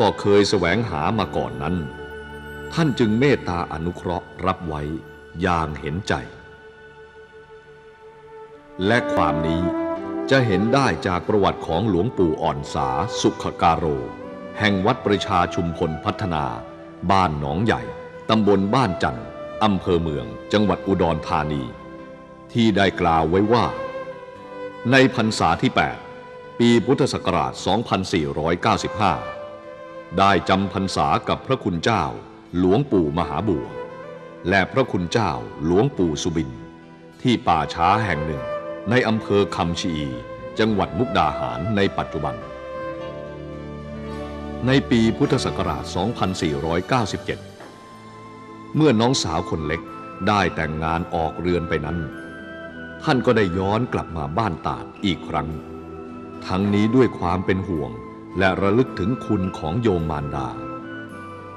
ก็เคยแสวงหามาก่อนนั้น ท่านจึงเมตตาอนุเคราะห์รับไว้อย่างเห็นใจ และความนี้จะเห็นได้จากประวัติของหลวงปู่อ่อนสาสุขการโร แห่งวัดประชาชุมพลพัฒนา บ้านหนองใหญ่ ตำบลบ้านจันทร์อำเภอเมือง จังหวัดอุดรธานี ที่ได้กล่าวไว้ว่า ในพรรษาที่ 8 ปีพุทธศักราช 2495 ได้จำพรรษากับพระคุณเจ้า หลวงปู่มหาบัว และพระคุณเจ้าหลวงปู่สุบิน ที่ป่าช้าแห่งหนึ่ง ในอำเภอคำชีจังหวัดมุกดาหารในปัจจุบัน ในปีพุทธศักราช 2497 เมื่อน้องสาวคนเล็กได้แต่งงานออกเรือนไปนั้น ท่านก็ได้ย้อนกลับมาบ้านตาดอีกครั้ง ทั้งนี้ด้วยความเป็นห่วง และระลึกถึงคุณของโยมมารดา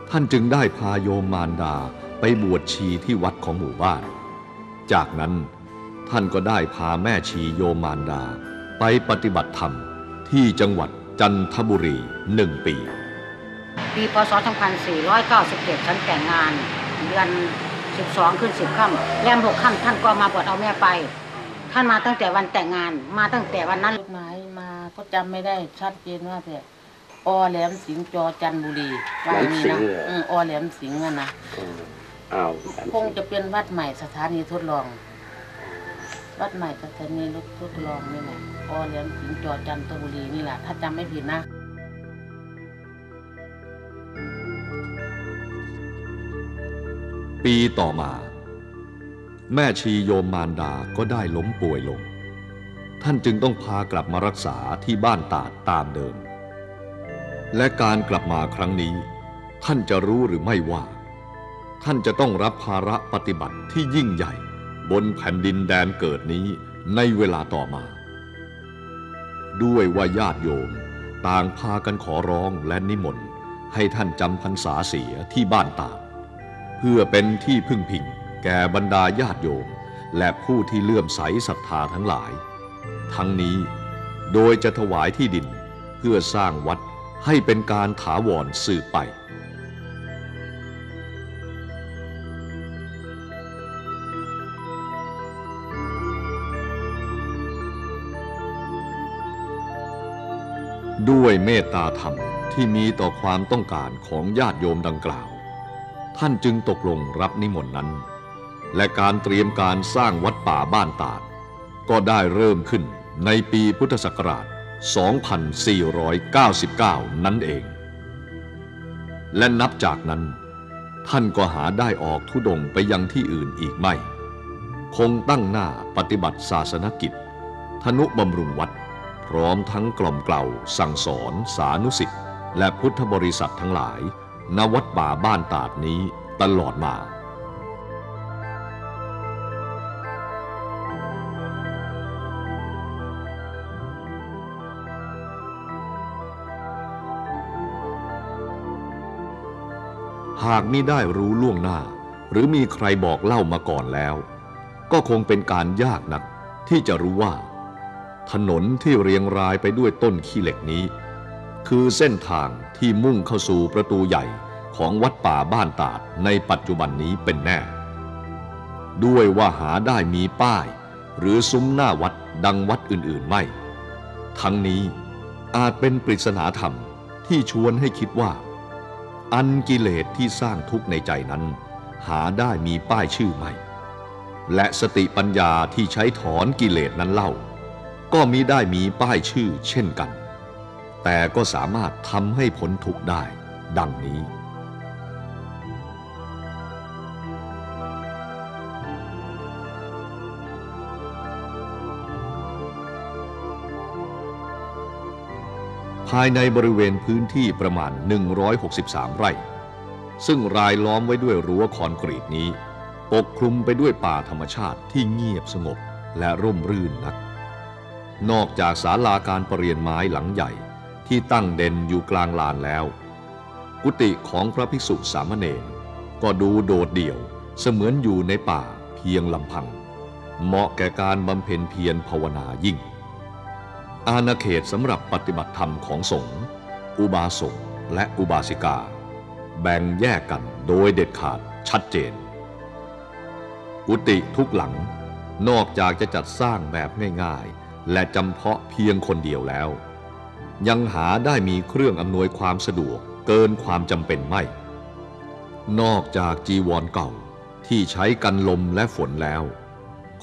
ท่านจึงได้พาโยมมารดาไปบวชชีที่วัดของหมู่บ้าน จากนั้นท่านก็ได้พาแม่ชีโยมารดา ไปปฏิบัติธรรมที่จังหวัดจันทบุรีหนึ่งปี ปีพศ 2497 ฉันแต่งงาน เดือน 12 ขึ้น 10ค่ำแรม6ค่ำท่านก็มาบวชเอาแม่ไป ท่านมาตั้งแต่วันแต่งงานมาตั้งแต่วันนั้นจดหมาย ก็จำไม่ได้ชัดเจนว่าแต่อแหลมสิงห์จอจันทบุรีว่าอย่างนี้แหลมสิงนะห์เหรออื มอแหลมสิงห์อะนะอืมอ้าวคงจะเป็นวัดใหม่สถานีทดลอง วัดใหม่สถานีรถทดลองนี่แหละอแหลมสิงห์จอจันทบุรีนี่แหละถ้าจำไม่ผิดนะปีต่อมา แม่ชีโยมมารดาก็ได้ล้มป่วยลง ท่านจึงต้องพากลับมารักษาที่บ้านตาดตามเดิม และการกลับมาครั้งนี้ ท่านจะรู้หรือไม่ว่า ท่านจะต้องรับภาระปฏิบัติที่ยิ่งใหญ่ บนแผ่นดินแดนเกิดนี้ในเวลาต่อมา ด้วยว่าญาติโยม ต่างพากันขอร้องและนิมนต์ให้ท่านจำพรรษาเสียที่บ้านตาดเพื่อเป็นที่พึ่งพิงแก่บรรดาญาติโยม และผู้ที่เลื่อมใสศรัทธาทั้งหลาย ทั้งนี้โดยจะถวายที่ดินเพื่อสร้างวัดให้เป็นการถาวรสืบไป ด้วยเมตตาธรรมที่มีต่อความต้องการของญาติโยมดังกล่าว ท่านจึงตกลงรับนิมนต์นั้น และการเตรียมการสร้างวัดป่าบ้านตาด ก็ได้เริ่มขึ้น ในปีพุทธศักราช 2499 นั่นเอง และนับจากนั้น ท่านก็หาได้ออกทุดงค์ไปยังที่อื่นอีกไม่ คงตั้งหน้าปฏิบัติศาสนกิจ ธนุบำรุงวัด พร้อมทั้งกล่อมเกล่าสั่งสอน สานุสิทธิ์และพุทธบริษัททั้งหลายณวัดป่าบ้านตาดนี้ตลอดมา หากมิได้รู้ล่วงหน้า หรือมีใครบอกเล่ามาก่อนแล้ว ก็คงเป็นการยากนักที่จะรู้ว่า ถนนที่เรียงรายไปด้วยต้นขี้เหล็กนี้ คือเส้นทางที่มุ่งเข้าสู่ประตูใหญ่ของวัดป่าบ้านตาดในปัจจุบันนี้เป็นแน่ ด้วยว่าหาได้มีป้าย หรือซุ้มหน้าวัดดังวัดอื่นๆไม่ ทั้งนี้อาจเป็นปริศนาธรรมที่ชวนให้คิดว่า อันกิเลสที่สร้างทุกข์ในใจนั้น หาได้มีป้ายชื่อไม่ และสติปัญญาที่ใช้ถอนกิเลสนั้นเล่า ก็มิได้มีป้ายชื่อเช่นกัน แต่ก็สามารถทำให้พ้นทุกข์ได้ ดังนี้ ภายในบริเวณพื้นที่ประมาณ 163 ไร่ ซึ่งรายล้อมไว้ด้วยรั้วคอนกรีตนี้ ปกคลุมไปด้วยป่าธรรมชาติที่เงียบสงบและร่มรื่นนัก นอกจากศาลาการประเรียนไม้หลังใหญ่ที่ตั้งเด่นอยู่กลางลานแล้ว กุฏิของพระภิกษุสามเณรก็ดูโดดเดี่ยวเสมือนอยู่ในป่าเพียงลำพัง เหมาะแก่การบำเพ็ญเพียรภาวนายิ่ง อาณาเขตสำหรับปฏิบัติธรรมของสงฆ์อุบาสกและอุบาสิกา แบ่งแยกกันโดยเด็ดขาดชัดเจน กุฏิทุกหลังนอกจากจะจัดสร้างแบบง่ายๆ และจำเพาะเพียงคนเดียวแล้ว ยังหาได้มีเครื่องอำนวยความสะดวกเกินความจำเป็นไม่ นอกจากจีวรเก่าที่ใช้กันลมและฝนแล้ว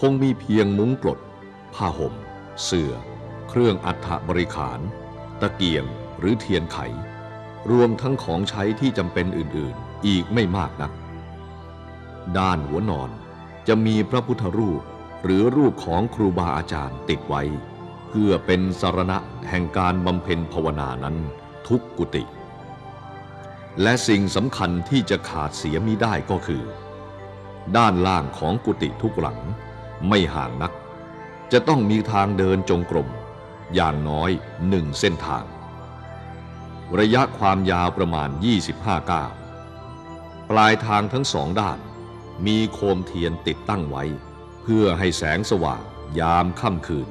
คงมีเพียงมุ้งกลดผ้าห่ม เสื่อ เครื่องอัฐบริขาร ตะเกียงหรือเทียนไข รวมทั้งของใช้ที่จำเป็นอื่นๆ อีกไม่มากนัก ด้านหัวนอนจะมีพระพุทธรูปหรือรูปของครูบาอาจารย์ติดไว้ เพื่อเป็นสารณะแห่งการบำเพ็ญภาวนานั้นทุกกุฏิและสิ่งสำคัญที่จะขาดเสียมิได้ก็คือ ด้านล่างของกุฏิทุกหลังไม่ห่างนัก จะต้องมีทางเดินจงกรม อย่างน้อยหนึ่งเส้นทาง ระยะความยาวประมาณ 25ก้าวปลายทางทั้งสองด้าน มีโคมเทียนติดตั้งไว้ เพื่อให้แสงสว่างยามค่ำคืน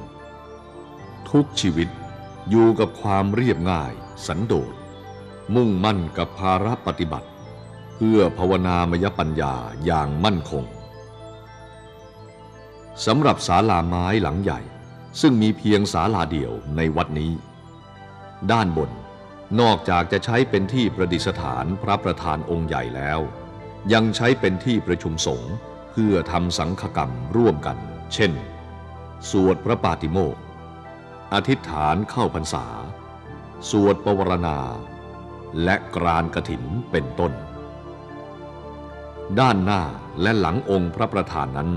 ทุกชีวิตอยู่กับความเรียบง่ายสันโดษ มุ่งมั่นกับภาระปฏิบัติ เพื่อภาวนามยปัญญาอย่างมั่นคงสำหรับศาลาไม้หลังใหญ่ ซึ่งมีเพียงศาลาเดียวในวัดนี้ ด้านบนนอกจากจะใช้เป็นที่ประดิษฐานพระประธานองค์ใหญ่แล้ว ยังใช้เป็นที่ประชุมสงฆ์เพื่อทำสังฆกรรมร่วมกัน เช่น สวดพระปาติโมกอธิษฐานเข้าพรรษา สวดปวารณา และกรานกระถินเป็นต้น ด้านหน้าและหลังองค์พระประธานนั้น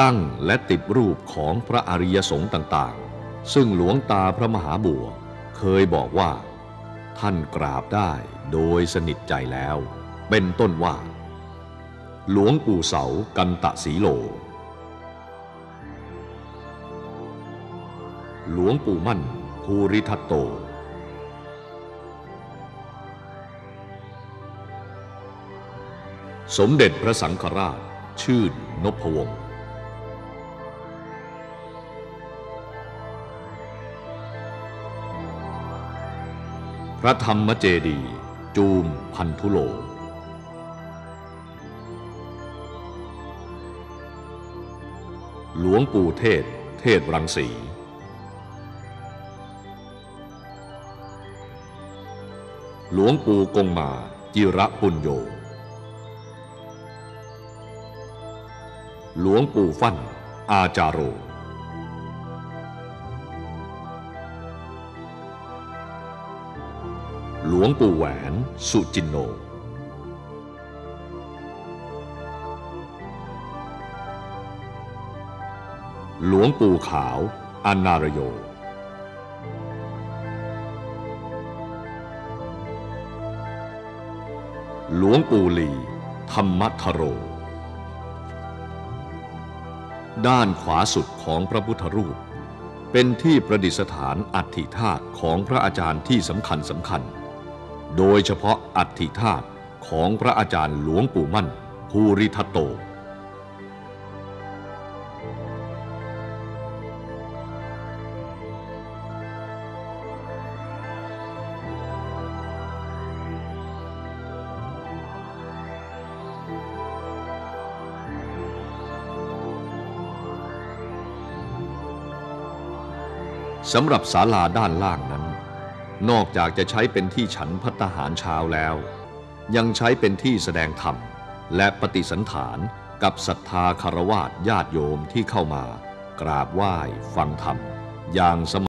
ตั้งและติดรูปของพระอริยสงฆ์ต่างๆ ซึ่งหลวงตาพระมหาบัวเคยบอกว่า ท่านกราบได้โดยสนิทใจแล้ว เป็นต้นว่า หลวงปู่เสากันตะสีโล หลวงปู่มั่นภูริทัตโต สมเด็จพระสังฆราชชื่นนพวงศ์ ระธรรมเจดี จูมพันธุโล หลวงปู่เทศ เทศรังสี หลวงปู่กงมาจิระปุญโย หลวงปู่ฟั่นอาจาโร ลวงปู่แหวนสุจินโน หลวงปู่ขาวอานารโย หลวงปู่หลีธรรมทโร ด้านขวาสุดของพระพุทธรูปเป็นที่ประดิษฐานอัฐิธาตุของพระอาจารย์ที่สำคัญสำคัญ โดยเฉพาะอัฐิธาตุของพระอาจารย์หลวงปู่มั่นภูริทัตโต สำหรับศาลาด้านล่างนั้น นอกจากจะใช้เป็นที่ฉันพัตตาหารเช้าแล้ว ยังใช้เป็นที่แสดงธรรม และปฏิสันฐานกับศรัทธาคารวาสญาติโยมที่เข้ามากราบไหว้ฟังธรรมอย่างสม